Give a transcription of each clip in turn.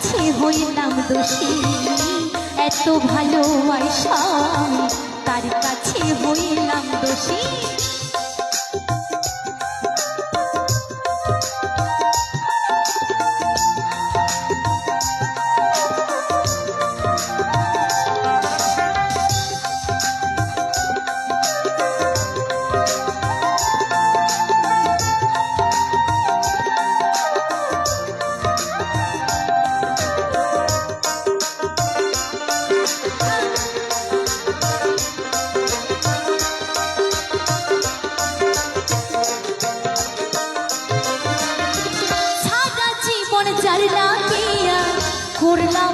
কাছে হইলাম দোষী। এত ভালোবাসা তার কাছে হইলাম দোষী।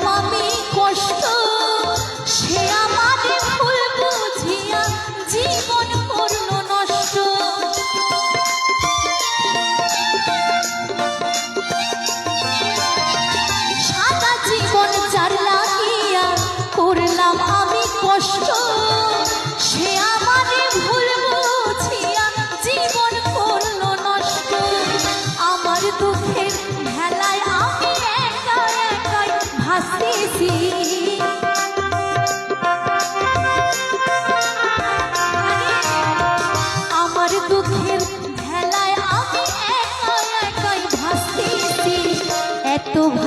আমি কষ্ট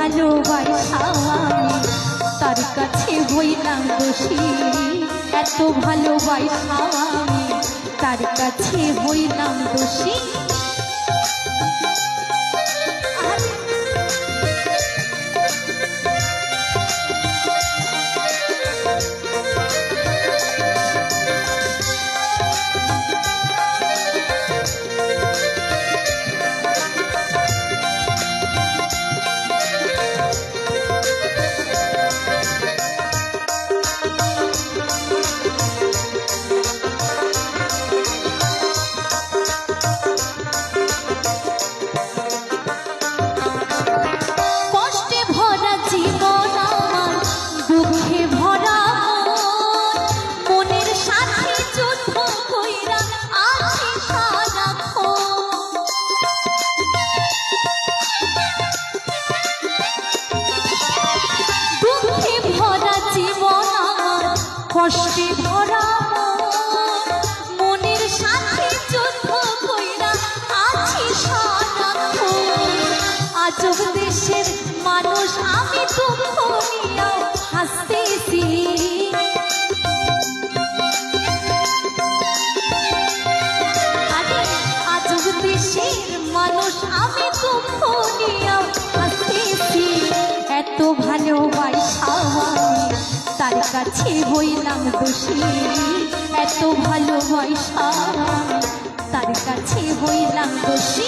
ভালোবাসা তার কাছে হইলাম দোষী এত ভালোবাসা তার কাছে হইলাম দোষী কষ্টে ভরা মন। মনের সাথে যুদ্ধ কইরা আছি। আজব দেশের মানুষ, আমি দুঃখ নিয়েও হাসতেছি দেশের মানুষ, আমি দুঃখ কাছে হইলাম দোষী এত ভালোবাসা তার কাছে হইলাম দোষী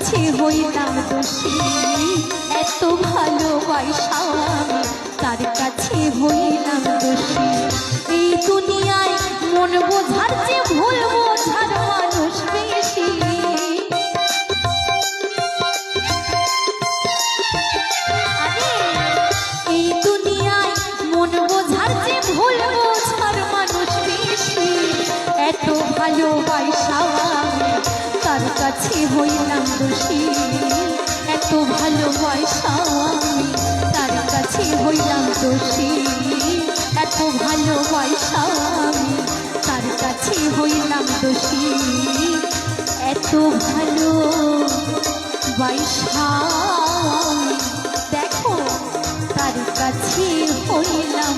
কাছে হইতাম দোষী এত ভালোবাসা আমি তার কাছে হইলাম দোষী? এই দুনিয়ায় মন বোঝার যে ভুল বোঝার মানুষ বেশি। এই দুনিয়ায় ভালোবাসা কাছে হইলাম দোষী। এত ভালোবাসাও আমি তার কাছে হইলাম দোষী। এত ভালোবাসাও আমি তার কাছে হইলাম দোষী। এত ভালো বাইসাও দেখো তার কাছে হইলাম